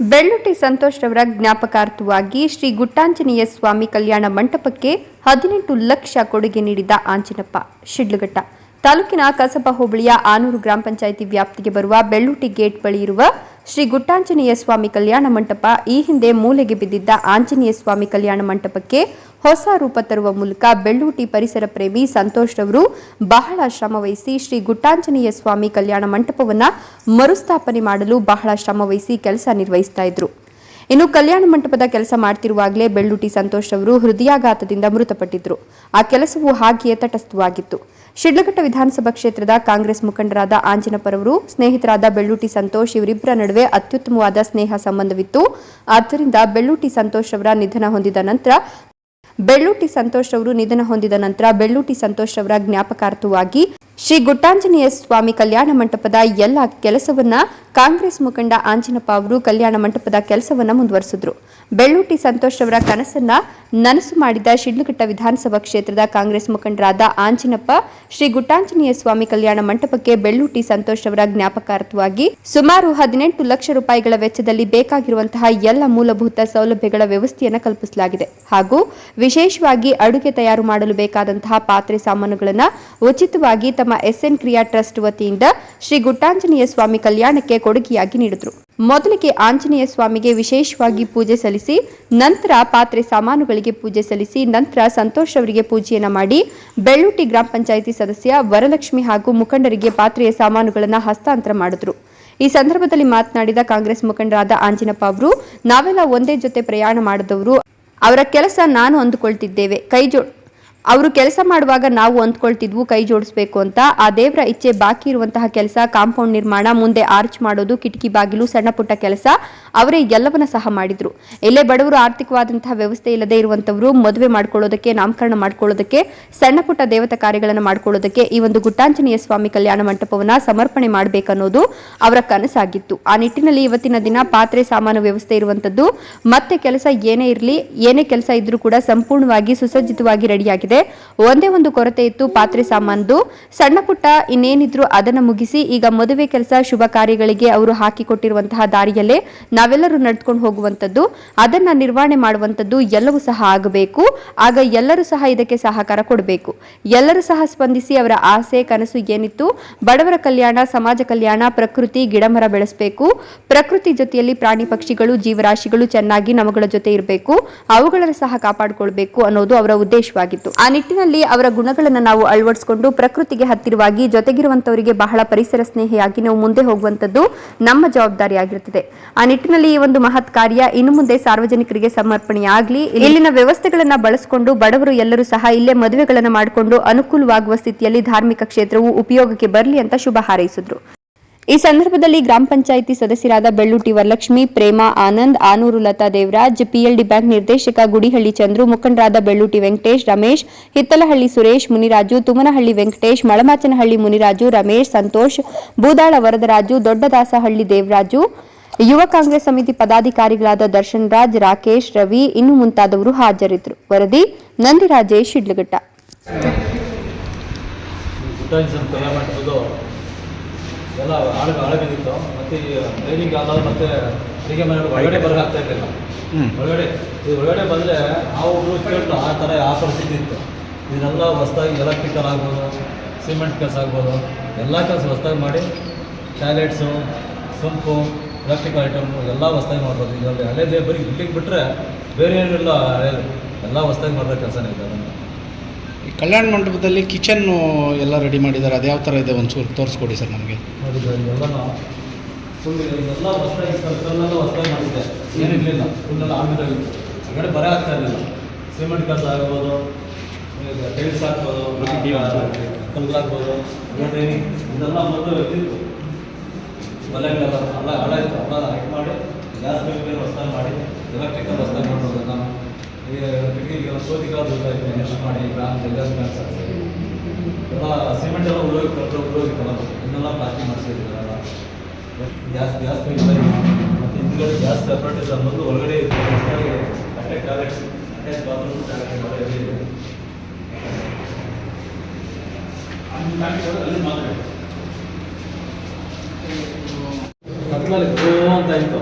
ಬೆಳ್ಳುಟಿ ಸಂತೋಷ್ ರವರ ಜ್ಞಾಪಕಾರ್ಥವಾಗಿ ಶ್ರೀ ಗುಟ್ಟಾಂಜನೇಯ ಸ್ವಾಮಿ ಕಲ್ಯಾಣ ಮಂಟಪಕ್ಕೆ ಹದಿನೆಂಟು ಲಕ್ಷ ಕೊಡುಗೆ ನೀಡಿದ ಆಂಜನಪ್ಪ, ಶಿಡ್ಲಘಟ್ಟ. ತಾಲೂಕಿನ ಕಸಬಾ ಹೋಬಳಿಯ ಆನೂರು ಗ್ರಾಮ ಪಂಚಾಯಿತಿ ವ್ಯಾಪ್ತಿಗೆ ಬರುವ ಬೆಳ್ಳುಟಿ ಗೇಟ್ ಬಳಿ ಇರುವ ಶ್ರೀ ಗುಟ್ಟಾಂಜನೇಯ ಸ್ವಾಮಿ ಕಲ್ಯಾಣ ಮಂಟಪ, ಈ ಹಿಂದೆ ಮೂಲೆಗೆ ಬಿದ್ದಿದ್ದ ಆಂಜನೇಯ ಸ್ವಾಮಿ ಕಲ್ಯಾಣ ಮಂಟಪಕ್ಕೆ ಹೊಸ ರೂಪ ತರುವ ಮೂಲಕ ಬೆಳ್ಳೂಟಿ ಪರಿಸರ ಪ್ರೇಮಿ ಸಂತೋಷ್ ರವರು ಬಹಳ ಶ್ರಮವಹಿಸಿ ಶ್ರೀ ಗುಟ್ಟಾಂಜನೇಯ ಸ್ವಾಮಿ ಕಲ್ಯಾಣ ಮಂಟಪವನ್ನು ಮರುಸ್ಥಾಪನೆ ಮಾಡಲು ಬಹಳ ಶ್ರಮವಹಿಸಿ ಕೆಲಸ ನಿರ್ವಹಿಸ್ತಾ ಇದ್ರು. ಇನ್ನು ಕಲ್ಯಾಣ ಮಂಟಪದ ಕೆಲಸ ಮಾಡ್ತಿರುವಾಗಲೇ ಬೆಳ್ಳೂಟಿ ಸಂತೋಷ್ ಅವರು ಹೃದಯಾಘಾತದಿಂದ ಮೃತಪಟ್ಟಿದ್ರು. ಆ ಕೆಲಸವು ಹಾಗೆಯೇ ತಟಸ್ಥವಾಗಿತ್ತು. ಶಿಡ್ಲಘಟ್ಟ ವಿಧಾನಸಭಾ ಕ್ಷೇತ್ರದ ಕಾಂಗ್ರೆಸ್ ಮುಖಂಡರಾದ ಆಂಜನಪ್ಪರವರು ಸ್ನೇಹಿತರಾದ ಬೆಳ್ಳೂಟಿ ಸಂತೋಷ್ ಇವರಿಬ್ಬರ ನಡುವೆ ಅತ್ಯುತ್ತಮವಾದ ಸ್ನೇಹ ಸಂಬಂಧವಿತ್ತು. ಆದ್ದರಿಂದ ಬೆಳ್ಳೂಟಿ ಸಂತೋಷ್ ಅವರ ನಿಧನ ಹೊಂದಿದ ನಂತರ ಬೆಳ್ಳೂಟಿ ಸಂತೋಷ್ ಅವರು ನಿಧನ ಹೊಂದಿದ ನಂತರ ಬೆಳ್ಳೂಟಿ ಸಂತೋಷ್ ಅವರ ಜ್ಞಾಪಕಾರ್ಥವಾಗಿ ಶ್ರೀ ಗುಟ್ಟಾಂಜನೇಯ ಸ್ವಾಮಿ ಕಲ್ಯಾಣ ಮಂಟಪದ ಎಲ್ಲ ಕೆಲಸವನ್ನ ಕಾಂಗ್ರೆಸ್ ಮುಖಂಡ ಆಂಜನಪ್ಪ ಅವರು ಕಲ್ಯಾಣ ಮಂಟಪದ ಕೆಲಸವನ್ನ ಮುಂದುವರೆಸಿದ್ರು. ಬೆಳ್ಳೂಟಿ ಸಂತೋಷ್ ಅವರ ಕನಸನ್ನ ನನಸು ಮಾಡಿದ ಶಿಡ್ಲಘಟ್ಟ ವಿಧಾನಸಭಾ ಕ್ಷೇತ್ರದ ಕಾಂಗ್ರೆಸ್ ಮುಖಂಡರಾದ ಆಂಜನಪ್ಪ, ಶ್ರೀ ಗುಟ್ಟಾಂಜನೇಯ ಸ್ವಾಮಿ ಕಲ್ಯಾಣ ಮಂಟಪಕ್ಕೆ ಬೆಳ್ಳೂಟಿ ಸಂತೋಷ್ ಅವರ ಜ್ಞಾಪಕಾರ್ಥವಾಗಿ ಸುಮಾರು ಹದಿನೆಂಟು ಲಕ್ಷ ರೂಪಾಯಿಗಳ ವೆಚ್ಚದಲ್ಲಿ ಬೇಕಾಗಿರುವಂತಹ ಎಲ್ಲ ಮೂಲಭೂತ ಸೌಲಭ್ಯಗಳ ವ್ಯವಸ್ಥೆಯನ್ನು ಕಲ್ಪಿಸಲಾಗಿದೆ. ಹಾಗೂ ವಿಶೇಷವಾಗಿ ಅಡುಗೆ ತಯಾರು ಮಾಡಲು ಬೇಕಾದಂತಹ ಪಾತ್ರೆ ಸಾಮಾನುಗಳನ್ನು ಉಚಿತವಾಗಿ ತಮ್ಮ ಎಸ್ಎನ್ ಕ್ರಿಯಾ ಟ್ರಸ್ಟ್ ವತಿಯಿಂದ ಶ್ರೀ ಗುಟ್ಟಾಂಜನೇಯ ಸ್ವಾಮಿ ಕಲ್ಯಾಣಕ್ಕೆ ಕೊಡುಗೆಯಾಗಿ ನೀಡಿದ್ರು. ಮೊದಲಿಗೆ ಆಂಜನೇಯ ಸ್ವಾಮಿಗೆ ವಿಶೇಷವಾಗಿ ಪೂಜೆ ಸಲ್ಲಿಸಿ, ನಂತರ ಪಾತ್ರೆ ಸಾಮಾನುಗಳಿಗೆ ಪೂಜೆ ಸಲ್ಲಿಸಿ, ನಂತರ ಸಂತೋಷ್ ಅವರಿಗೆ ಪೂಜೆಯನ್ನ ಮಾಡಿ, ಬೆಳ್ಳುಟ್ಟಿ ಗ್ರಾಮ ಪಂಚಾಯಿತಿ ಸದಸ್ಯ ವರಲಕ್ಷ್ಮಿ ಹಾಗೂ ಮುಖಂಡರಿಗೆ ಪಾತ್ರೆಯ ಸಾಮಾನುಗಳನ್ನು ಹಸ್ತಾಂತರ ಮಾಡಿದ್ರು. ಈ ಸಂದರ್ಭದಲ್ಲಿ ಮಾತನಾಡಿದ ಕಾಂಗ್ರೆಸ್ ಮುಖಂಡರಾದ ಆಂಜಿನಪ್ಪ ಅವರು, ನಾವೆಲ್ಲ ಒಂದೇ ಜೊತೆ ಪ್ರಯಾಣ ಮಾಡಿದವರು, ಅವರ ಕೆಲಸ ನಾನು ಅಂದುಕೊಳ್ತಿದ್ದೇವೆ. ಕೈ ಜೋ ಅವರು ಕೆಲಸ ಮಾಡುವಾಗ ನಾವು ಅಂದ್ಕೊಳ್ತಿದ್ವು ಕೈ ಜೋಡಿಸ್ಬೇಕು ಅಂತ. ಆ ದೇವರ ಇಚ್ಛೆ ಬಾಕಿ ಇರುವಂತಹ ಕೆಲಸ, ಕಾಂಪೌಂಡ್ ನಿರ್ಮಾಣ, ಮುಂದೆ ಆರ್ಚ್ ಮಾಡೋದು, ಕಿಟಕಿ ಬಾಗಿಲು, ಸಣ್ಣ ಪುಟ್ಟ ಕೆಲಸ, ಅವರೇ ಎಲ್ಲವನ್ನ ಸಹ ಮಾಡಿದ್ರು. ಎಲ್ಲೇ ಬಡವರು ಆರ್ಥಿಕವಾದಂತಹ ವ್ಯವಸ್ಥೆ ಇಲ್ಲದೆ ಇರುವಂತವರು ಮದುವೆ ಮಾಡ್ಕೊಳ್ಳೋದಕ್ಕೆ, ನಾಮಕರಣ ಮಾಡ್ಕೊಳ್ಳೋದಕ್ಕೆ, ಸಣ್ಣ ಪುಟ್ಟ ದೇವತಾ ಕಾರ್ಯಗಳನ್ನು ಮಾಡ್ಕೊಳ್ಳೋದಕ್ಕೆ ಈ ಒಂದು ಗುಟ್ಟಾಂಜನೇಯ ಸ್ವಾಮಿ ಕಲ್ಯಾಣ ಮಂಟಪವನ್ನ ಸಮರ್ಪಣೆ ಮಾಡಬೇಕನ್ನೋದು ಅವರ ಕನಸಾಗಿತ್ತು. ಆ ನಿಟ್ಟಿನಲ್ಲಿ ಇವತ್ತಿನ ದಿನ ಪಾತ್ರೆ, ಸಾಮಾನು ವ್ಯವಸ್ಥೆ ಇರುವಂತದ್ದು ಮತ್ತೆ ಕೆಲಸ ಏನೇ ಇರಲಿ, ಏನೇ ಕೆಲಸ ಇದ್ರೂ ಕೂಡ ಸಂಪೂರ್ಣವಾಗಿ ಸುಸಜ್ಜಿತವಾಗಿ ರೆಡಿಯಾಗಿದೆ. ಒಂದೇ ಒಂದು ಕೊರತೆ ಇತ್ತು ಪಾತ್ರೆ ಸಾಮಾನ್ದು. ಸಣ್ಣ ಪುಟ್ಟ ಇನ್ನೇನಿದ್ರು ಅದನ್ನ ಮುಗಿಸಿ ಈಗ ಮದುವೆ ಕೆಲಸ, ಶುಭ ಕಾರ್ಯಗಳಿಗೆ ಅವರು ಹಾಕಿಕೊಟ್ಟಿರುವಂತಹ ದಾರಿಯಲ್ಲೇ ನಾವೆಲ್ಲರೂ ನಡೆದುಕೊಂಡು ಹೋಗುವಂತದ್ದು ಅದನ್ನ ನಿರ್ವಹಣೆ ಮಾಡುವಂತದ್ದು ಎಲ್ಲವೂ ಸಹ ಆಗಬೇಕು. ಆಗ ಎಲ್ಲರೂ ಸಹ ಇದಕ್ಕೆ ಸಹಕಾರ ಕೊಡಬೇಕು. ಎಲ್ಲರೂ ಸಹ ಸ್ಪಂದಿಸಿ ಅವರ ಆಸೆ, ಕನಸು ಏನಿತ್ತು? ಬಡವರ ಕಲ್ಯಾಣ, ಸಮಾಜ ಕಲ್ಯಾಣ, ಪ್ರಕೃತಿ, ಗಿಡಮರ ಬೆಳೆಸಬೇಕು. ಪ್ರಕೃತಿ ಜೊತೆಯಲ್ಲಿ ಪ್ರಾಣಿ ಪಕ್ಷಿಗಳು, ಜೀವರಾಶಿಗಳು ಚೆನ್ನಾಗಿ ನಮಗಳ ಜೊತೆ ಇರಬೇಕು. ಅವುಗಳನ್ನು ಸಹ ಕಾಪಾಡಿಕೊಳ್ಬೇಕು ಅನ್ನೋದು ಅವರ ಉದ್ದೇಶವಾಗಿತ್ತು. ಆ ನಿಟ್ಟಿನಲ್ಲಿ ಅವರ ಗುಣಗಳನ್ನು ನಾವು ಅಳವಡಿಸಿಕೊಂಡು ಪ್ರಕೃತಿಗೆ ಹತ್ತಿರವಾಗಿ ಜೊತೆಗಿರುವಂತವರಿಗೆ ಬಹಳ ಪರಿಸರ ಸ್ನೇಹಿಯಾಗಿ ನಾವು ಮುಂದೆ ಹೋಗುವಂತದ್ದು ನಮ್ಮ ಜವಾಬ್ದಾರಿಯಾಗಿರುತ್ತದೆ. ಆ ನಿಟ್ಟಿನಲ್ಲಿ ಈ ಒಂದು ಮಹತ್ ಕಾರ್ಯ ಇನ್ನು ಮುಂದೆ ಸಾರ್ವಜನಿಕರಿಗೆ ಸಮರ್ಪಣೆಯಾಗಲಿ, ಇಲ್ಲಿನ ವ್ಯವಸ್ಥೆಗಳನ್ನ ಬಳಸಿಕೊಂಡು ಬಡವರು ಎಲ್ಲರೂ ಸಹ ಇಲ್ಲೇ ಮದುವೆಗಳನ್ನು ಮಾಡಿಕೊಂಡು ಅನುಕೂಲವಾಗುವ ಸ್ಥಿತಿಯಲ್ಲಿ ಧಾರ್ಮಿಕ ಕ್ಷೇತ್ರವು ಉಪಯೋಗಕ್ಕೆ ಬರಲಿ ಅಂತ ಶುಭ ಹಾರೈಸಿದ್ರು. ಈ ಸಂದರ್ಭದಲ್ಲಿ ಗ್ರಾಮ ಪಂಚಾಯಿತಿ ಸದಸ್ಯರಾದ ಬೆಳ್ಳುಟಿ ವರಲಕ್ಷ್ಮಿ, ಪ್ರೇಮ ಆನಂದ್, ಆನೂರು ಲತಾ ದೇವರಾಜ್, ಪಿಎಲ್ಡಿ ಬ್ಯಾಂಕ್ ನಿರ್ದೇಶಕ ಗುಡಿಹಳ್ಳಿ ಚಂದ್ರು, ಮುಖಂಡರಾದ ಬೆಳ್ಳುಟಿ ವೆಂಕಟೇಶ್, ರಮೇಶ್, ಹಿತ್ತಲಹಳ್ಳಿ ಸುರೇಶ್, ಮುನಿರಾಜು, ತುಮನಹಳ್ಳಿ ವೆಂಕಟೇಶ್, ಮಳಮಾಚನಹಳ್ಳಿ ಮುನಿರಾಜು, ರಮೇಶ್, ಸಂತೋಷ್ ಬೂದಾಳ ವರದರಾಜು, ದೊಡ್ಡದಾಸಹಳ್ಳಿ ದೇವರಾಜು, ಯುವ ಕಾಂಗ್ರೆಸ್ ಸಮಿತಿ ಪದಾಧಿಕಾರಿಗಳಾದ ದರ್ಶನ್ ರಾಜ್, ರಾಕೇಶ್, ರವಿ, ಇನ್ನು ಮುಂತಾದವರು ಹಾಜರಿದ್ದರು. ವರದಿ, ನಂದಿರಾಜೇಶ್, ಶಿಡ್ಲಘಟ್ಟ. ಗುಟ್ಟಾಂಜನ್ ಕೈ ಮಾಡಿರೋದು ಎಲ್ಲ ಮತ್ತೆ ಈ ಟ್ರೈನಿಂಗ್ ಆದಾಗ ಮತ್ತೆ ಅಡುಗೆ ಮನೆ ಒಳಗಡೆ ಆಗ್ತಾ ಇರಲಿಲ್ಲ. ಒಳಗಡೆ ಇದು ಒಳಗಡೆ ಬಂದರೆ ಹುಡುಗರು ಕೇಳ್ತು ಆ ಥರ ಆ ಪರಿಸ್ಥಿತಿ ಇತ್ತು. ಇದನ್ನೆಲ್ಲ ಹೊಸ್ದಾಗಿ ಎಲೆಕ್ಟ್ರಿಕಲ್ ಆಗ್ಬೋದು ಸಿಮೆಂಟ್ ಕೆಲಸ ಆಗ್ಬೋದು ಎಲ್ಲ ಕೆಲಸ ಹೊಸ್ದಾಗಿ ಮಾಡಿ ಟಾಯ್ಲೆಟ್ಸು ಸೊಂಪು ಎಲೆಕ್ಟ್ರಿಕಲ್ ಐಟಮ್ ಎಲ್ಲ ಹೊಸ್ದಾಗಿ ಮಾಡ್ಬೋದು. ಇದರಲ್ಲಿ ಹಳೇದೇ ಬರೀ ಇಲ್ಲಿಗೆ ಬಿಟ್ಟರೆ ಬೇರೆ ಏನಿಲ್ಲ ಹಳೇದು. ಎಲ್ಲ ಹೊಸ್ದಾಗಿ ಮಾಡಿದ ಕೆಲಸನೇ ಇದೆ ಅದನ್ನು ಈ ಕಲ್ಯಾಣ ಮಂಟಪದಲ್ಲಿ ಕಿಚನ್ನು ಎಲ್ಲ ರೆಡಿ ಮಾಡಿದ್ದಾರೆ ಅದು ಯಾವ ಥರ ಇದೆ ಒಂಚೂರು ತೋರಿಸ್ಕೊಡಿ ಸರ್ ನಮಗೆ. ನೋಡಿದ್ರೆ ಇವೆಲ್ಲ ಸುಮ್ಮನೆ ಇದೆಲ್ಲ ಹೊಸ್ದಾಗಿ ಕಲ್ಲೆಲ್ಲ ಹೊಸ್ದಾಗಿ ಮಾಡಿದ್ದೆ. ಏನಿರಲಿಲ್ಲ ಫುಲ್ಲೆಲ್ಲ ಆಮೇಲೆ ಕಡೆ ಬರ ಆಗ್ತಾ ಇರಲಿಲ್ಲ. ಸಿಮೆಂಟ್ ಕೆಲಸ ಆಗ್ಬೋದು ಟೈಲ್ಸ್ ಹಾಕ್ಬೋದು ಕಲ್ಲು ಹಾಕ್ಬೋದು ಹೊರಗಡೆ ಇದೆಲ್ಲ ಮೊದಲು ಇದ್ದಿತ್ತು. ಮನೆಗಳೆಲ್ಲ ಅಲ್ಲ ಹಳ ಇತ್ತು. ಎಲ್ಲ ಹಾಕಿ ಮಾಡಿ ಗ್ಯಾಸ್ ಬೇರೆ ಹೊಸ್ದಾಗಿ ಮಾಡಿ ಎಲೆಕ್ಟ್ರಿಕಲ್ ಹೊಸದಾಗಿ ಮಾಡ್ಬೋದು ನಾನು ಈಗ ಕಿಟಕಿಗೆಲ್ಲ ಸೋತಿಗೆಲ್ಲ ದುಡ್ಡು ನೆಕ್ಸ್ಟ್ ಮಾಡಿ ಗ್ರಾಮ ಎಲ್ಲ ಸಿಮೆಂಟ್ ಎಲ್ಲ ಉಪಯೋಗ ಕಟ್ಟರೆ ಉಳ್ಳೋಗಿತ್ತಲ್ಲ ಇನ್ನೆಲ್ಲ ಪ್ಲಾಸ್ಟಿಕ್ ಮಾಡಿಸಿದ್ರಲ್ಲ ಗ್ಯಾಸ್ ಗ್ಯಾಸ್ ಪೈಪ್ಲೈನ್ ಮತ್ತು ಹಿಂದ್ಗಡೆ ಗ್ಯಾಸ್ ಸಪ್ರೇಟ್ ಅನ್ನೋದು ಒಳಗಡೆ ಅಟ್ಯಾಕ್ ಅಟ್ಯಾಚ್ ಬಾತ್ರೂಮ್ ಟಾಯ್ಲೆಟ್ ಅಲ್ಲಿ ಕತ್ಲಲ್ಲಿ ಅಂತ ಇತ್ತು.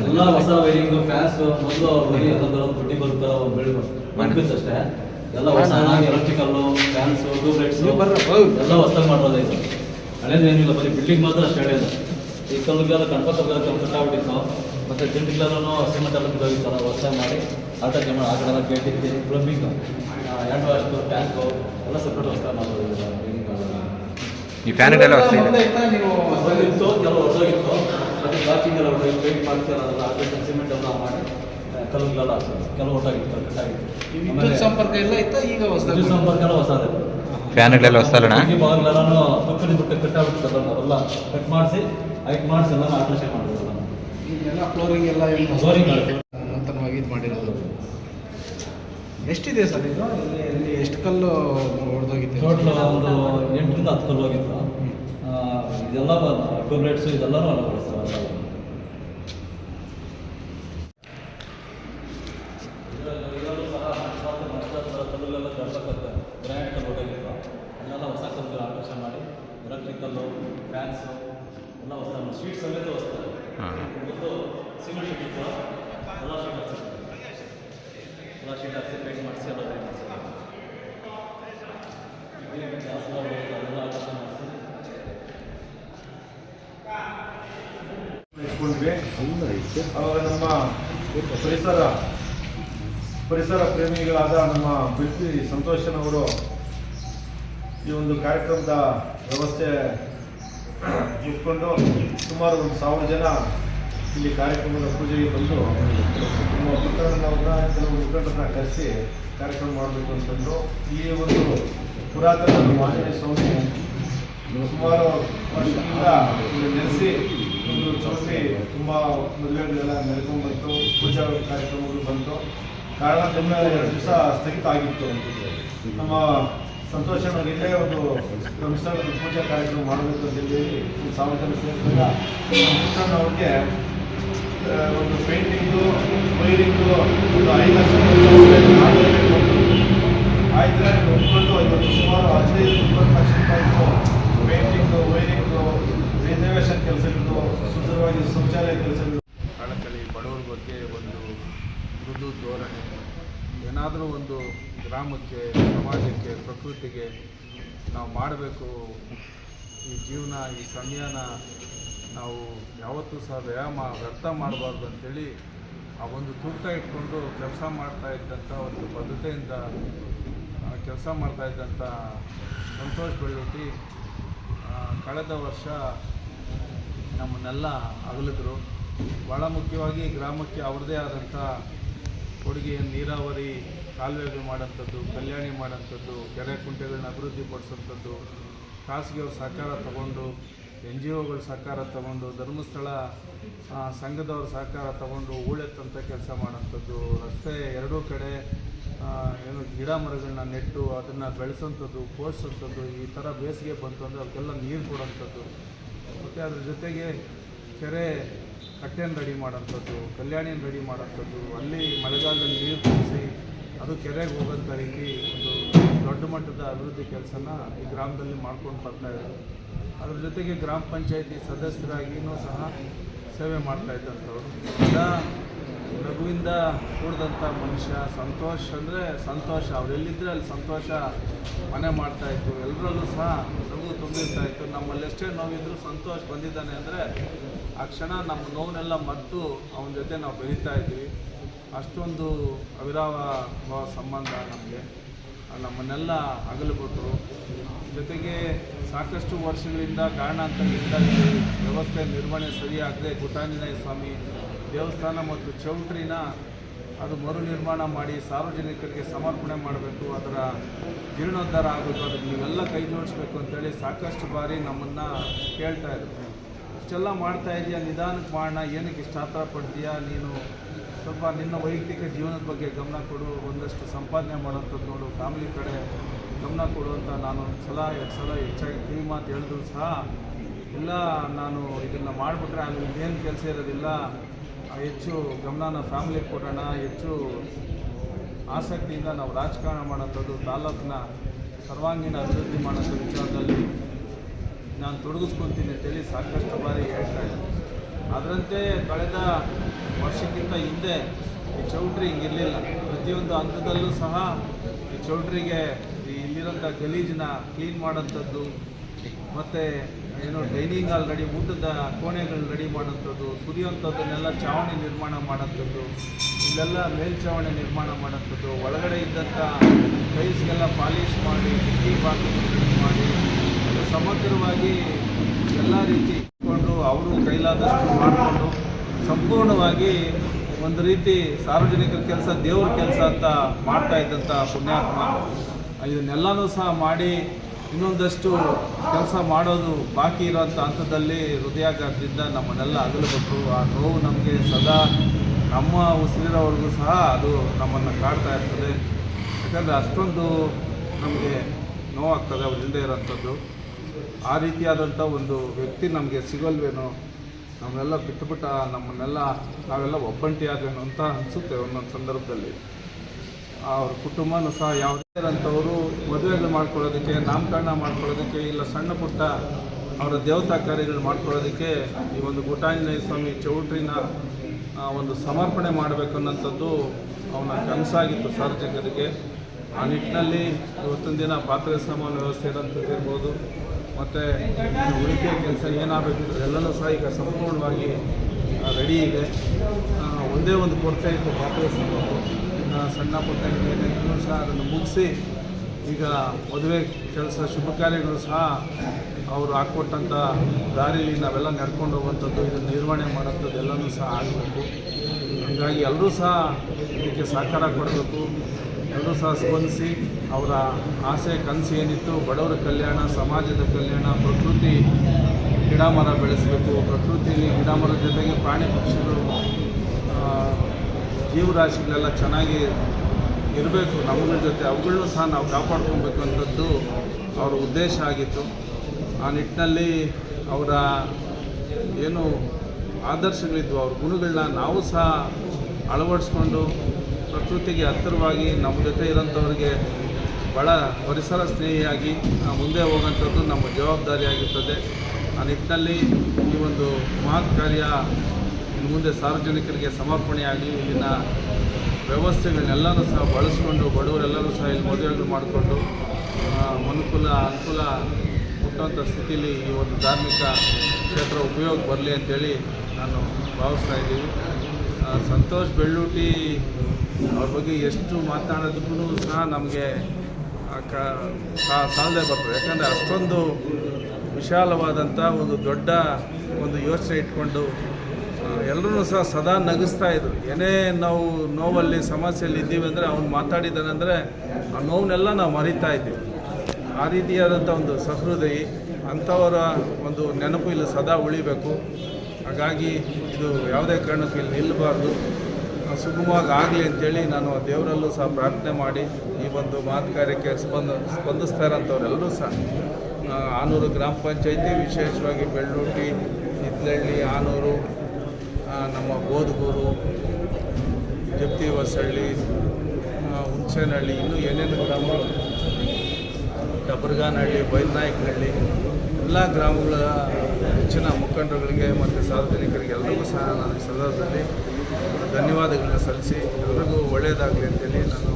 ಎಲ್ಲ ಹೊಸ ವೈರಿಂಗ್ ಫ್ಯಾನ್ಸ್ ಮೊದಲು ವೈರಿಂಗ್ ಎಲ್ಲ ಬರೋದು ಬುಟ್ಟಿ ಬರುತ್ತಲ್ಲ ಒಂದು ಬೆಳಿ ಬಂದ್ಬಿತ್ತು ಅಷ್ಟೇ. ಎಲ್ಲ ಹೊಸ ಎಲೆಕ್ಟ್ರಿಕಲ್ಲು ಫ್ಯಾನ್ಸು ಎಲ್ಲ ಹೊಸ ಮಾಡೋದಾಯ್ತು ಹಳೇದು ಏನಿಲ್ಲ ಬರೀ ಬಿಲ್ಡಿಂಗ್ ಮಾತ್ರ ಅಷ್ಟು ಹಳೇದು. ಈ ಕಲ್ಲುಗಳೆಲ್ಲ ಕಣ್ಪ ಕಲ್ಲು ಕಟ್ಟಾಗ್ಬಿಟ್ಟಿತ್ತು ಮತ್ತು ತಿಂಡಿಗೆಲ್ಲೂ ಸಿಮೆಂಟ್ ಎಲ್ಲ ಬಿದ್ದೋಗಿತ್ತಲ್ಲ ಹೊಸ ಮಾಡಿ ಆಟ ಮಾಡಿ ಆ ಕಡೆ ಎಲ್ಲ ಗೇಟ್ ಇತ್ತು ಪ್ಲಂಬಿಂಗ್ ಎರಡು ಅಷ್ಟು ಟ್ಯಾಂಕು ಎಲ್ಲ ಸಪ್ರೇಟ್ ಹೊಸ್ದಾಗಿ ಮಾಡೋದು ವೈರಿಂಗ್ ಮಾಡೋದು ಈ ಫ್ಯಾನ್ ಹೊಸ ಇತ್ತಾ ನೀವು? ಹೊರಗಿತ್ತು ಕೆಲವು ಹೊರಗಿತ್ತು ಮತ್ತೆ ಬಾಚಿಂಗ್ ಎಲ್ಲ ಹೊರಗೆ ಪೇಂಟ್ ಮಾಡ್ತಾರೆ ಅದೆಲ್ಲ ಹಾಕಿ ಸಿಮೆಂಟ್ ಎಲ್ಲ ಮಾಡಿ ಕಲ್ಲುಗಳೆಲ್ಲ ಕೆಲವು ಹೊರಟಾಗಿತ್ತು ಕಟ್ಟಾಗಿತ್ತು ವಿದ್ಯುತ್ ಸಂಪರ್ಕ ಎಲ್ಲ ಇತ್ತು? ಈಗ ಹೊಸ ವಿದ್ಯುತ್ ಸಂಪರ್ಕ ಎಲ್ಲ ಹೊಸದೇ. ಫ್ಯಾನ್ಗಳೆಲ್ಲ ಬಿಟ್ಟು ಕಟ್ ಮಾಡಿಸಿ ಹೈಟ್ ಮಾಡಿಸಿ ಎಲ್ಲ ಆಲ್ಟ್ರೇಷನ್ ಮಾಡಿದ್ರು ಈಗೆಲ್ಲ ಫ್ಲೋರಿಂಗ್ ಎಲ್ಲ ಮಾಡಿದ್ರು. ನೂತನವಾಗಿ ಇದು ಮಾಡಿರೋದು. ಎಷ್ಟಿದೆ ಸರ್ ಇದು? ಇಲ್ಲಿ ಎಷ್ಟು ಕಲ್ಲು ಹೊಡೆದೋಗಿತ್ತು ಟೋಟಲ್ ಒಂದು ಎಂಟರಿಂದ ಹತ್ತು ಕಲ್ಲು ಹೋಗಿತ್ತು. ಇದೆಲ್ಲ ಟ್ಯೂಬ್ಲೈಟ್ಸು ಇದೆಲ್ಲನೂ ಅಲ್ಲ ಬಳಸ್ತಾರೆ ಕಲ್ಲುಗಳೆಲ್ಲ ಜಡ್ಸಕ್ಕೆ ಗ್ರ್ಯಾಂಡ್ ಕಲ್ಲು ಹೊರಗಿತ್ತು ಅದನ್ನೆಲ್ಲ ಹೊಸ ಕಲ್ಲು ಆಕರ್ಷಣೆ ಮಾಡಿ ಎಲೆಕ್ಟ್ರಿಕಲ್ಲು ಫ್ಯಾನ್ಸು ಎಲ್ಲ ಹೊಸ ಶೀಟ್ ಸಮೇತ ಹೊಸ ಹಾಂ. ಇದು ಸಿಮೆಂಟ್ ಶೀಟ್ ಇತ್ತು. ಎಲ್ಲ ಶೀಟ್ ಹಾಕ್ಸಿದ್ರು ಎಲ್ಲ ಶೀಟ್ ಹಾಕ್ಸಿ ಪೇಂಟ್ ಮಾಡಿಸಿ ಎಲ್ಲ ರೆಡಿ ಮಾಡಿಸಿ. ಗ್ಯಾಸ್ ಅದೆಲ್ಲ ಆಕರ್ಷಣೆ ಮಾಡಿಸಿ. ಇಟ್ಕೊಂಡ್ವಿ. ಅವಾಗ ನಮ್ಮ ಪರಿಸರ ಪರಿಸರ ಪ್ರೇಮಿಗಳಾದ ನಮ್ಮ ಬಿಸಿ ಸಂತೋಷನವರು ಈ ಒಂದು ಕಾರ್ಯಕ್ರಮದ ವ್ಯವಸ್ಥೆ ಇಟ್ಕೊಂಡು ಸುಮಾರು ಒಂದು ಸಾವಿರ ಜನ ಇಲ್ಲಿ ಕಾರ್ಯಕ್ರಮದ ಪೂಜೆಗೆ ಬಂದು ನಮ್ಮ ಪಟ್ಟಣದವ್ರನ್ನ ಕೆಲವು ಮುಖಂಡರನ್ನ ಕರೆಸಿ ಕಾರ್ಯಕ್ರಮ ಮಾಡಬೇಕು ಅಂತಂದು ಈ ಒಂದು ಪುರಾತನ ಆಂಜನೇಯ ಸ್ವಾಮಿ ಸುಮಾರು ವರ್ಷದಿಂದ ಇಲ್ಲಿ ನೆಲೆಸಿ ಒಂದು ಚೌಟ್ರಿ ತುಂಬ ಮದುವೆಗಳೆಲ್ಲ ನೆಲೆಕೊಂಡ್ಬಂತು ಪೂಜಾ ಕಾರ್ಯಕ್ರಮಗಳು ಬಂತು. ಕಾರಣ ತುಂಬ ಎರಡು ದಿವಸ ಸ್ಥಗಿತ ಆಗಿತ್ತು. ನಮ್ಮ ಸಂತೋಷನ ಇಲ್ಲೇ ಒಂದು ಸಂಸ್ಥೆ ಪೂಜಾ ಕಾರ್ಯಕ್ರಮ ಮಾಡಬೇಕು ಅಂತ ಹೇಳಿ ಜನ ಸೇರಿದಾಗ ನಮ್ಮ ಅವ್ರಿಗೆ ಒಂದು ಪೇಂಟಿಂಗು, ವೈರಿಂಗು ಒಂದು ಐದು ಲಕ್ಷ ಆಯ್ತು ಒಪ್ಕೊಂಡು ಇವತ್ತು ಸುಮಾರು ಹದಿನೈದು, ಇಪ್ಪತ್ತು ಲಕ್ಷ ರೂಪಾಯಿಗೂ ಪೇಂಟಿಂಗು, ವೈರಿಂಗು, ರಿನೋವೇಷನ್ ಕೆಲಸಗಳು ಸುಂದರವಾಗಿ ಶೌಚಾಲಯ ಕೆಲಸಗಳು ಕಳಕಳಿ ಬಡವರ ಬಗ್ಗೆ ಒಂದು ಮೃದು ಧೋರಣೆ. ಏನಾದರೂ ಒಂದು ಗ್ರಾಮಕ್ಕೆ ಸಮಾಜಕ್ಕೆ ಪ್ರಕೃತಿಗೆ ನಾವು ಮಾಡಬೇಕು. ಈ ಜೀವನ ಈ ಸಮಯನ ನಾವು ಯಾವತ್ತೂ ಸಹ ವ್ಯಾಯಾಮ ವ್ಯರ್ಥ ಮಾಡಬಾರ್ದು ಅಂತೇಳಿ ಆ ಒಂದು ತೂಕ ಇಟ್ಕೊಂಡು ಕೆಲಸ ಮಾಡ್ತಾ ಇದ್ದಂಥ ಒಂದು ಬದ್ಧತೆಯಿಂದ ಕೆಲಸ ಮಾಡ್ತಾ ಇದ್ದಂಥ ಸಂತೋಷ ಬೆಳ್ಳುಟ್ಟಿ ಆ, ಕಳೆದ ವರ್ಷ ನಮ್ಮನ್ನೆಲ್ಲ ಅಗಲಿದ್ರು. ಭಾಳ ಮುಖ್ಯವಾಗಿ ಗ್ರಾಮಕ್ಕೆ ಅವ್ರದ್ದೇ ಆದಂಥ ಕೊಡುಗೆ ನೀರಾವರಿ ಕಾಲುವೆಗಳು ಮಾಡೋಂಥದ್ದು ಕಲ್ಯಾಣಿ ಮಾಡೋಂಥದ್ದು ಕೆರೆ ಕುಂಟೆಗಳನ್ನ ಅಭಿವೃದ್ಧಿ ಪಡಿಸೋಂಥದ್ದು ಖಾಸಗಿಯವ್ರ ಸಹಕಾರ ತಗೊಂಡು, ಎನ್ ಜಿ ಒಗಳ ಸಹಕಾರ ತಗೊಂಡು, ಧರ್ಮಸ್ಥಳ ಸಂಘದವ್ರ ಸಹಕಾರ ತಗೊಂಡು ಹೂಳೆತ್ತಂಥ ಕೆಲಸ ಮಾಡೋಂಥದ್ದು ರಸ್ತೆ ಎರಡೂ ಕಡೆ ಏನು ಗಿಡ ಮರಗಳನ್ನ ನೆಟ್ಟು ಅದನ್ನು ಬೆಳೆಸೋಂಥದ್ದು ಪೋಷಿಸೋಂಥದ್ದು ಈ ಥರ ಬೇಸಿಗೆ ಬಂತು ಅಂದರೆ ಅವಕ್ಕೆಲ್ಲ ನೀರು ಕೊಡೋಂಥದ್ದು ಮತ್ತು ಅದ್ರ ಜೊತೆಗೆ ಕೆರೆ ಕಟ್ಟೆಯನ್ನು ರೆಡಿ ಮಾಡೋಂಥದ್ದು, ಕಲ್ಯಾಣಿಯನ್ನು ರೆಡಿ ಮಾಡೋಂಥದ್ದು, ಅಲ್ಲಿ ಮಳೆಗಾಲದಲ್ಲಿ ನೀರು ತುಂಬಿಸಿ ಅದು ಕೆರೆಗೆ ಹೋಗೋಂಥ ರೀತಿ ಒಂದು ದೊಡ್ಡ ಮಟ್ಟದ ಅಭಿವೃದ್ಧಿ ಕೆಲಸನ ಈ ಗ್ರಾಮದಲ್ಲಿ ಮಾಡ್ಕೊಂಡು ಬರ್ತಾ ಇದ್ದರು. ಅದ್ರ ಜೊತೆಗೆ ಗ್ರಾಮ ಪಂಚಾಯತಿ ಸದಸ್ಯರಾಗಿಯೂ ಸಹ ಸೇವೆ ಮಾಡ್ತಾ ಇದ್ದಂಥವ್ರು. ಎಲ್ಲ ನಗುವಿಂದ ಕೂಡಿದಂಥ ಮನುಷ್ಯ, ಸಂತೋಷ ಅಂದರೆ ಸಂತೋಷ. ಅವರೆಲ್ಲಿದ್ದರೆ ಅಲ್ಲಿ ಸಂತೋಷ ಮನೆ ಮಾಡ್ತಾಯಿತ್ತು ಎಲ್ಲರಲ್ಲೂ ಸಹ ನಗು ತುಂಬಿರ್ತಾಯಿತ್ತು ನಮ್ಮಲ್ಲಿ ಎಷ್ಟೇ ನೋವಿದ್ದರೂ ಸಂತೋಷ ಬಂದಿದ್ದಾನೆ ಅಂದರೆ ಆ ಕ್ಷಣ ನಮ್ಮ ನೋವನ್ನೆಲ್ಲ ಮರೆತು ಅವನ ಜೊತೆ ನಾವು ಬೆಳೀತಾ ಇದ್ವಿ. ಅಷ್ಟೊಂದು ಅವಿರಾವ ಸಂಬಂಧ ನಮಗೆ. ನಮ್ಮನ್ನೆಲ್ಲ ಅಗಲುಬಿಟ್ರು ಜೊತೆಗೆ ಸಾಕಷ್ಟು ವರ್ಷಗಳಿಂದ ಕಾರಣಾಂತರಗಳಿಂದ ವ್ಯವಸ್ಥೆ ನಿರ್ವಹಣೆ ಸರಿಯಾಗದೆ ಗುಟಾಂಜನೇಯ ಸ್ವಾಮಿ ದೇವಸ್ಥಾನ ಮತ್ತು ಚೌಟ್ರಿನ ಅದು ಮರು ನಿರ್ಮಾಣ ಮಾಡಿ ಸಾರ್ವಜನಿಕರಿಗೆ ಸಮರ್ಪಣೆ ಮಾಡಬೇಕು, ಅದರ ಜೀರ್ಣೋದ್ಧಾರ ಆಗಬೇಕು, ಅದಕ್ಕೆ ನೀವೆಲ್ಲ ಕೈ ಜೋಡಿಸ್ಬೇಕು ಅಂತೇಳಿ ಸಾಕಷ್ಟು ಬಾರಿ ನಮ್ಮನ್ನು ಕೇಳ್ತಾ ಇದ್ರು. ಇಷ್ಟೆಲ್ಲ ಮಾಡ್ತಾ ಇದೆಯಾ, ನಿಧಾನಕ್ಕೆ ಮಾಡೋಣ ಏನಕ್ಕೆ ಇಷ್ಟು ಪಡ್ತೀಯಾ ನೀನು? ಸ್ವಲ್ಪ ನಿನ್ನ ವೈಯಕ್ತಿಕ ಜೀವನದ ಬಗ್ಗೆ ಗಮನ ಕೊಡು, ಒಂದಷ್ಟು ಸಂಪಾದನೆ ಮಾಡೋಂಥದ್ದು ನೋಡು. ಫ್ಯಾಮಿಲಿ ಕಡೆ ಗಮನ ಕೊಡು ಅಂತ ನಾನು ಒಂದು ಸಲ ಎರಡು ಸಲ ಹೆಚ್ಚಾಗಿ ಕಿವಿ ಮಾತು ಹೇಳಿದ್ರು ಸಹ. ಇಲ್ಲ, ನಾನು ಇದನ್ನು ಮಾಡಿಬಿಟ್ರೆ ಅಲ್ಲಿ ಏನು ಕೆಲಸ ಇರೋದಿಲ್ಲ. ಹೆಚ್ಚು ಗಮನನ ಫ್ಯಾಮಿಲಿಗೆ ಕೊಡೋಣ, ಹೆಚ್ಚು ಆಸಕ್ತಿಯಿಂದ ನಾವು ರಾಜಕಾರಣ ಮಾಡೋಂಥದ್ದು ತಾಲೂಕಿನ ಸರ್ವಾಂಗೀಣ ಅಭಿವೃದ್ಧಿ ಮಾಡೋಂಥ ವಿಚಾರದಲ್ಲಿ ನಾನು ತೊಡಗಿಸ್ಕೊತೀನಿ ಅಂತೇಳಿ ಸಾಕಷ್ಟು ಬಾರಿ ಹೇಳ್ತಾ ಇದ್ದೀನಿ ಅದರಂತೆ ಕಳೆದ ವರ್ಷಕ್ಕಿಂತ ಹಿಂದೆ ಈ ಚೌಟ್ರಿ ಹಿಂಗಿರಲಿಲ್ಲ. ಪ್ರತಿಯೊಂದು ಹಂತದಲ್ಲೂ ಸಹ ಈ ಚೌಟ್ರಿಗೆ ಈ ಇಲ್ಲಿರೋಂಥ ಗಲೀಜನ್ನ ಕ್ಲೀನ್ ಮಾಡೋಂಥದ್ದು ಮತ್ತು ಏನು ಡೈನಿಂಗ್ ಹಾಲ್ ರೆಡಿ, ಊಟದ ಕೋಣೆಗಳು ರೆಡಿ ಮಾಡೋಂಥದ್ದು ಸುರಿಯೋಂಥದ್ದನ್ನೆಲ್ಲ ಚಾವಣಿ ನಿರ್ಮಾಣ ಮಾಡೋಂಥದ್ದು ಇಲ್ಲೆಲ್ಲ ಮೇಲ್ಚಾವಣಿ ನಿರ್ಮಾಣ ಮಾಡೋಂಥದ್ದು ಒಳಗಡೆ ಇದ್ದಂಥ ಟೈಲ್ಸ್ಗೆಲ್ಲ ಪಾಲಿಷ್ ಮಾಡಿ ಕಿಟ್ಟಿ ಬಾತ್ರೂಮ್ ಮಾಡಿ ಸಮಗ್ರವಾಗಿ ಎಲ್ಲ ರೀತಿ ಇಟ್ಕೊಂಡು ಅವರು ಕೈಲಾದಷ್ಟು ಮಾಡಿಕೊಂಡು ಸಂಪೂರ್ಣವಾಗಿ ಒಂದು ರೀತಿ ಸಾರ್ವಜನಿಕರ ಕೆಲಸ, ದೇವ್ರ ಕೆಲಸ ಅಂತ ಮಾಡ್ತಾ ಇದ್ದಂಥ ಪುಣ್ಯಾತ್ಮ. ಇದನ್ನೆಲ್ಲನೂ ಸಹ ಮಾಡಿ ಇನ್ನೊಂದಷ್ಟು ಕೆಲಸ ಮಾಡೋದು ಬಾಕಿ ಇರೋಂಥ ಹಂತದಲ್ಲಿ ಹೃದಯಾಘಾತದಿಂದ ನಮ್ಮನ್ನೆಲ್ಲ ಅಗಲಬೇಕು ಆ ನೋವು ನಮಗೆ ಸದಾ ನಮ್ಮ ಉಸಿರಿರೋವರೆಗೂ ಸಹ ಅದು ನಮ್ಮನ್ನು ಕಾಡ್ತಾ ಇರ್ತದೆ. ಯಾಕಂದರೆ ಅಷ್ಟೊಂದು ನಮಗೆ ನೋವಾಗ್ತದೆ, ಅವ್ರು ಇಲ್ಲದೆ ಇರೋಂಥದ್ದು. ಆ ರೀತಿಯಾದಂಥ ಒಂದು ವ್ಯಕ್ತಿ ನಮಗೆ ಸಿಗಲ್ವೇನೋ ನಮ್ಮನ್ನೆಲ್ಲ ಬಿಟ್ಟುಬಿಟ್ಟ ನಮ್ಮನ್ನೆಲ್ಲ ನಾವೆಲ್ಲ ಒಬ್ಬಂಟಿ ಆದ್ವೇನೋ ಅಂತ ಅನಿಸುತ್ತೆ ಒಂದೊಂದು ಸಂದರ್ಭದಲ್ಲಿ. ಅವ್ರ ಕುಟುಂಬನೂ ಸಹ ಯಾವುದೇ ಅಂಥವರು ಮದುವೆಗಳು ಮಾಡ್ಕೊಳ್ಳೋದಕ್ಕೆ, ನಾಮಕರಣ ಮಾಡ್ಕೊಳ್ಳೋದಕ್ಕೆ, ಇಲ್ಲ ಸಣ್ಣ ಪುಟ್ಟ ಅವರ ದೇವತಾ ಕಾರ್ಯಗಳು ಮಾಡ್ಕೊಳ್ಳೋದಕ್ಕೆ ಈ ಒಂದು ಗುಟಾಂಜನೇಯ ಸ್ವಾಮಿ ಚೌಟ್ರಿನ ಒಂದು ಸಮರ್ಪಣೆ ಮಾಡಬೇಕು ಅನ್ನೋಂಥದ್ದು ಅವನ ಕನಸಾಗಿತ್ತು ಸಾರ್ವಜನಿಕರಿಗೆ. ಆ ನಿಟ್ಟಿನಲ್ಲಿ ಇವತ್ತಿನ ದಿನ ಪಾತ್ರೆ ಸಾಮಾನು ವ್ಯವಸ್ಥೆ ಇರೋಂಥದ್ದು ಇರ್ಬೋದು. ಮತ್ತು ಉಳಿಕೆ ಕೆಲಸ ಏನಾಗಬೇಕು ಎಲ್ಲನೂ ಸಹ ಈಗ ಸಂಪೂರ್ಣವಾಗಿ ರೆಡಿ ಇದೆ. ಒಂದೇ ಒಂದು ಕೊರತೆ ಇತ್ತು ಇನ್ನು ಸಣ್ಣ ಪುಟ್ಟ ಏನೇನು ಸಹ ಅದನ್ನು ಮುಗಿಸಿ, ಈಗ ಮದುವೆ ಕೆಲಸ, ಶುಭ ಕಾರ್ಯಗಳು ಸಹ ಅವರು ಹಾಕ್ಕೊಟ್ಟಂಥ ದಾರಿಲಿ ನಾವೆಲ್ಲ ನಡ್ಕೊಂಡು ಹೋಗುವಂಥದ್ದು ಇದನ್ನು ನಿರ್ವಹಣೆ ಮಾಡೋಂಥದ್ದು ಎಲ್ಲನೂ ಸಹ ಆಗಬೇಕು. ಹಾಗಾಗಿ ಎಲ್ಲರೂ ಸಹ ಇದಕ್ಕೆ ಸಹಕಾರ ಕೊಡಬೇಕು. ಎಲ್ಲರೂ ಸಹ ಸ್ಪಂದಿಸಿ ಅವರ ಆಸೆ ಕನಸು ಏನಿತ್ತು? ಬಡವರ ಕಲ್ಯಾಣ, ಸಮಾಜದ ಕಲ್ಯಾಣ, ಪ್ರಕೃತಿ ಗಿಡ ಮರ ಬೆಳೆಸಬೇಕು. ಪ್ರಕೃತಿಯಲ್ಲಿ ಗಿಡ ಮರದ ಜೊತೆಗೆ ಪ್ರಾಣಿ ಪಕ್ಷಿಗಳು ಜೀವರಾಶಿಗಳೆಲ್ಲ ಚೆನ್ನಾಗಿ ಇರಬೇಕು. ನಮ್ಮ ಜೊತೆ ಅವುಗಳನ್ನೂ ಸಹ ನಾವು ಕಾಪಾಡ್ಕೊಬೇಕು ಅನ್ನೋದು ಅವರ ಉದ್ದೇಶ ಆಗಿತ್ತು. ಆ ನಿಟ್ಟಿನಲ್ಲಿ ಅವರ ಏನು ಆದರ್ಶಗಳಿದ್ವು, ಅವ್ರ ಗುಣಗಳನ್ನ ನಾವು ಸಹ ಅಳವಡಿಸ್ಕೊಂಡು ಪ್ರಕೃತಿಗೆ ಹತ್ತಿರವಾಗಿ ನಮ್ಮ ಜೊತೆ ಇರೋಂಥವ್ರಿಗೆ ಬಹಳ ಪರಿಸರ ಸ್ನೇಹಿಯಾಗಿ ಮುಂದೆ ಹೋಗೋಂಥದ್ದು ನಮ್ಮ ಜವಾಬ್ದಾರಿಯಾಗಿರ್ತದೆ ಆ ನಿಟ್ಟಿನಲ್ಲಿ ಈ ಒಂದು ಮಹತ್ ಕಾರ್ಯ ಮುಂದೆ ಸಾರ್ವಜನಿಕರಿಗೆ ಸಮರ್ಪಣೆಯಾಗಿ ಇಲ್ಲಿನ ವ್ಯವಸ್ಥೆಗಳನ್ನೆಲ್ಲರೂ ಸಹ ಬಳಸ್ಕೊಂಡು, ಬಡವರೆಲ್ಲರೂ ಸಹ ಇಲ್ಲಿ ಮದುವೆಗಳು ಮಾಡಿಕೊಂಡು ಅನುಕೂಲ ಅನುಕೂಲ ಮುಟ್ಟುವಂಥ ಸ್ಥಿತಿಯಲ್ಲಿ ಈ ಒಂದು ಧಾರ್ಮಿಕ ಕ್ಷೇತ್ರ ಉಪಯೋಗ ಬರಲಿ ಅಂತೇಳಿ ನಾನು ಭಾವಿಸ್ತಾ ಇದ್ದೀವಿ. ಸಂತೋಷ್ ಬೆಳ್ಳೂಟಿ ಅವ್ರ ಬಗ್ಗೆ ಎಷ್ಟು ಮಾತನಾಡೋದಕ್ಕೂ ಸಹ ನಮಗೆ ಸಾಲದೆ ಬರ್ತದೆ ಯಾಕಂದರೆ ಅಷ್ಟೊಂದು ವಿಶಾಲವಾದಂಥ ಒಂದು ದೊಡ್ಡ ಒಂದು ಯೋಚನೆ ಇಟ್ಕೊಂಡು ಎಲ್ಲರೂ ಸಹ ಸದಾ ನಗಿಸ್ತಾ ಇದ್ರು. ಏನೇ ನಾವು ನೋವಲ್ಲಿ, ಸಮಸ್ಯೆಯಲ್ಲಿ ಇದ್ದೀವಿ ಅಂದರೆ ಅವ್ನು ಮಾತಾಡಿದ್ದಾನೆಂದರೆ ಆ ನೋವನ್ನೆಲ್ಲ ನಾವು ಮರಿತಾ ಇದ್ದೀವಿ. ಆ ರೀತಿಯಾದಂಥ ಒಂದು ಸಹೃದಯಿ, ಅಂಥವರ ಒಂದು ನೆನಪು ಇಲ್ಲಿ ಸದಾ ಉಳಿಬೇಕು. ಹಾಗಾಗಿ ಇದು ಯಾವುದೇ ಕಾರಣಕ್ಕೂ ಇಲ್ಲಿ ನಿಲ್ಲಬಾರ್ದು. ಸುಗಮವಾಗಿ ಆಗಲಿ ಅಂತೇಳಿ ನಾನು ದೇವರಲ್ಲೂ ಸಹ ಪ್ರಾರ್ಥನೆ ಮಾಡಿ ಈ ಒಂದು ಮಾತು ಕಾರ್ಯಕ್ಕೆ ಸ್ಪಂದ, ಸ್ಪಂದಿಸ್ತಾ ಇರೋಂಥವ್ರೆಲ್ಲರೂ ಸಹ ಆನೂರು ಗ್ರಾಮ ಪಂಚಾಯಿತಿ ವಿಶೇಷವಾಗಿ ಬೆಳ್ಳೂಟಿ ಇದ್ದಳ್ಳಿ ಆನೂರು ನಮ್ಮ ಬೋಧಗೂರು ಜಪ್ತಿ ಹೊಸಳ್ಳಿ ಹುಣಸೇನಹಳ್ಳಿ, ಇನ್ನೂ ಏನೇನು ಗ್ರಾಮಗಳು, ಡಬರ್ಗಾನಹಳ್ಳಿ ಬೈಲ್ನಾಯಕನಹಳ್ಳಿ ಎಲ್ಲ ಗ್ರಾಮಗಳ ಹೆಚ್ಚಿನ ಮುಖಂಡರುಗಳಿಗೆ ಮತ್ತು ಸಾರ್ವಜನಿಕರಿಗೆ ಎಲ್ಲರಿಗೂ ಸಹ ನಾನು ಸಂದರ್ಭದಲ್ಲಿ ಧನ್ಯವಾದಗಳನ್ನ ಸಲ್ಲಿಸಿ ಎಲ್ರಿಗೂ ಒಳ್ಳೆಯದಾಗಲಿ ಅಂತೇಳಿ ನಾನು